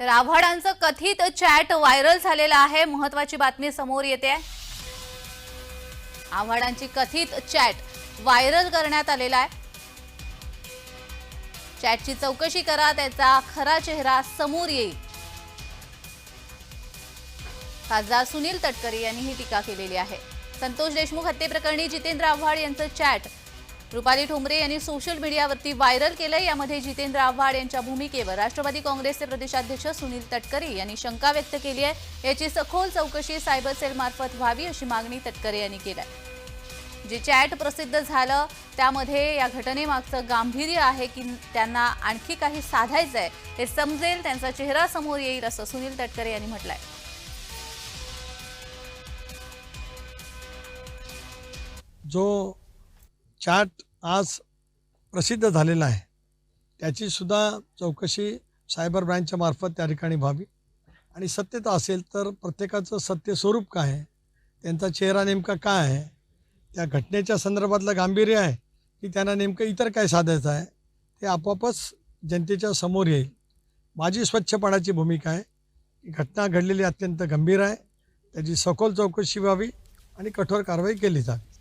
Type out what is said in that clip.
तर कथित chat viral झालेलं आहे. महत्वाची बातमी समोर येते. आव्हाडांची कथित चॅट व्हायरल करण्यात आलेला आहे. चॅटची चौकशी करा त्याचा खरा चेहरा समोर येईल. खासदार सुनील तटकरे यांनी ही टीका केलेली आहे. संतोष देशमुख हत्येप्रकरणी जितेंद्र आव्हाड यांचं चॅट रुपाली ठोंबरे यांनी सोशल मीडियावरती व्हायरल केलं यामध्ये जितेंद्र आव्हाड यांच्या भूमिकेवर राष्ट्रवादी काँग्रेसचे प्रदेशाध्यक्ष सुनील तटकरे यांनी शंका व्यक्त केली आहे. याची सखोल चौकशी सायबर सेलमार्फत व्हावी अशी मागणी तटकरे यांनी केली आहे जे चॅट प्रसिद्ध झालं त्यामध्ये या घटनेमागचं गांभीर्य आहे की त्यांना आणखी काही साधायचं आहे हे समजेल त्यांचा चेहरा समोर येईल असं सुनील तटकरे यांनी म्हटलंय. जो चॅट आज प्रसिद्ध झालेला आहे. त्याचीसुद्धा चौकशी सायबर ब्रँचच्या मार्फत त्या ठिकाणी व्हावी. आणि सत्यता असेल तर प्रत्येकाचं सत्य स्वरूप काय आहे? त्यांचा चेहरा नेमका काय आहे? त्या घटनेच्या संदर्भातलं गांभीर्य आहे की त्यांना नेमकं इतर काय साधायचं आहे? ते आपोआपच जनतेच्या समोर येईल. माझी स्वच्छपणाची भूमिका आहे. की घटना घडलेली अत्यंत गंभीर आहे. त्याची सखोल चौकशी व्हावी आणि कठोर कारवाई केली जावी.